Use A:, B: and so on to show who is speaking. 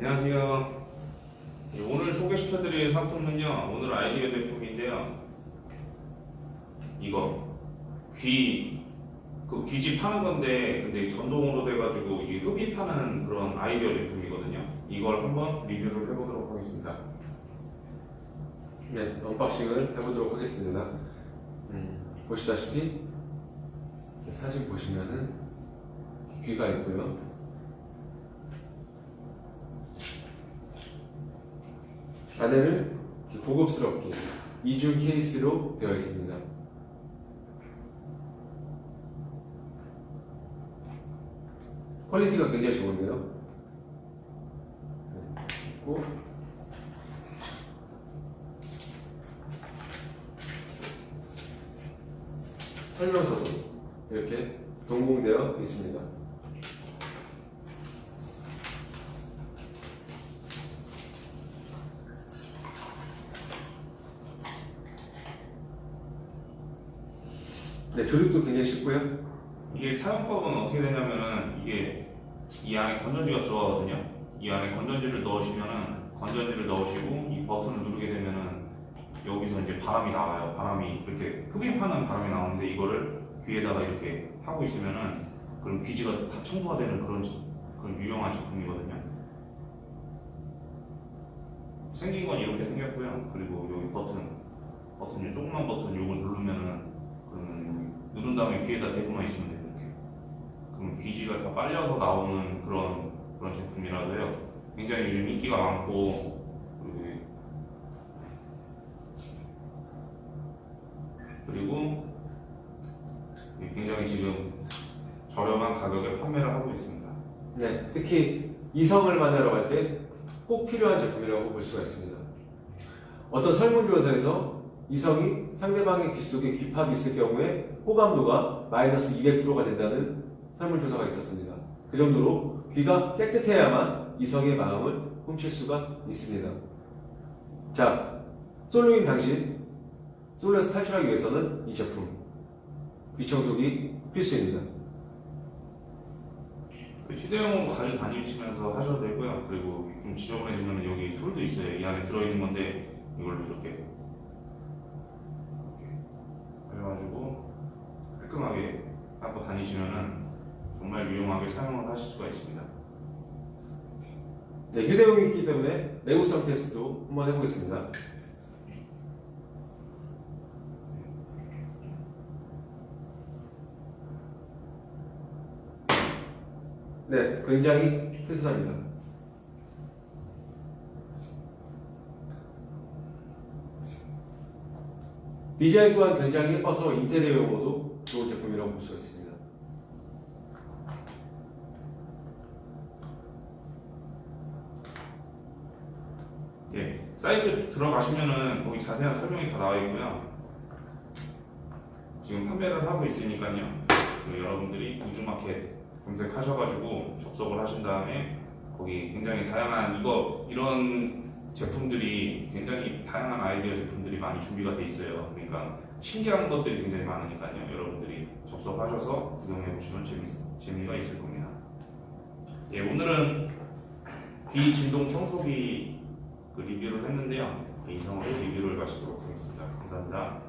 A: 안녕하세요. 예, 오늘 소개시켜드릴 상품은요, 오늘 아이디어 제품인데요. 이거 귀, 그 귀지 파는 건데, 근데 전동으로 돼가지고 이게 흡입하는 그런 아이디어 제품이거든요. 이걸 한번 리뷰를 해보도록 하겠습니다.
B: 네, 언박싱을 해보도록 하겠습니다. 음, 보시다시피 사진 보시면은 귀가 있고요. 안에는 고급스럽게 이중 케이스로 되어 있습니다. 퀄리티가 굉장히 좋은데요. 네, 있고 설명서도 이렇게 동봉되어 있습니다. 네, 조립도 굉장히 쉽고요.
A: 이게 사용법은 어떻게 되냐면은 이게 이 안에 건전지가 들어가거든요. 이 안에 건전지를 넣으시면은 건전지를 넣으시고 이 버튼을 누르게 되면은 여기서 이제 바람이 나와요. 바람이 이렇게 흡입하는 바람이 나오는데 이거를 귀에다가 이렇게 하고 있으면은 그럼 귀지가 다 청소가 되는 그런 제- 그런 유용한 제품이거든요. 생긴 건 이렇게 생겼고요. 그리고 여기 버튼 버튼 조그만 버튼 요걸 누르면은 다음에 귀에다 대고만 있으면 돼요. 이렇게. 그럼 귀지가 다 빨려서 나오는 그런 그런 제품이라서요. 굉장히 요즘 인기가 많고 그리고 굉장히 지금 저렴한 가격에 판매를 하고 있습니다.
B: 네, 특히 이성을 만나러 갈 때 꼭 필요한 제품이라고 볼 수가 있습니다. 어떤 설문조사에서 이성이 상대방의 귀 속에 귀팝이 있을 경우에 호감도가 마이너스 200%가 된다는 설문조사가 있었습니다. 그 정도로 귀가 깨끗해야만 이성의 마음을 훔칠 수가 있습니다. 자, 솔로인 당신, 솔로에서 탈출하기 위해서는 이 제품, 귀 청소기 필수입니다.
A: 그 휴대용으로 가지고 다니시면서 하셔도 되고요. 그리고 좀 지저분해지면 여기 솔도 있어요. 이 안에 들어있는 건데 이걸 이렇게 이렇게 해가지고 깔끔하게 닦고 다니시면은 정말 유용하게 사용을 하실 수가 있습니다.
B: 네, 휴대용이 있기 때문에 내구성 테스트도 한번 해보겠습니다. 네, 굉장히 튼튼합니다. 디자인 또한 굉장히 예뻐서 인테리어용으로도 좋은 제품이라고 볼 수가 있습니다.
A: 예, 사이트 들어가시면은 거기 자세한 설명이 다 나와 있고요. 지금 판매를 하고 있으니까요. 그 여러분들이 우주마켓 검색하셔가지고 접속을 하신 다음에 거기 굉장히 다양한 이거 이런 제품들이 굉장히 다양한 아이디어 제품들이 많이 준비가 돼 있어요. 그러니까 신기한 것들이 굉장히 많으니까요. 여러분들이 접속하셔서 구경해 보시면 재미 재미가 있을 겁니다. 예, 오늘은 귀 진동 청소기 그 리뷰를 했는데요. 그 이상으로 리뷰를 마치도록 하겠습니다. 감사합니다.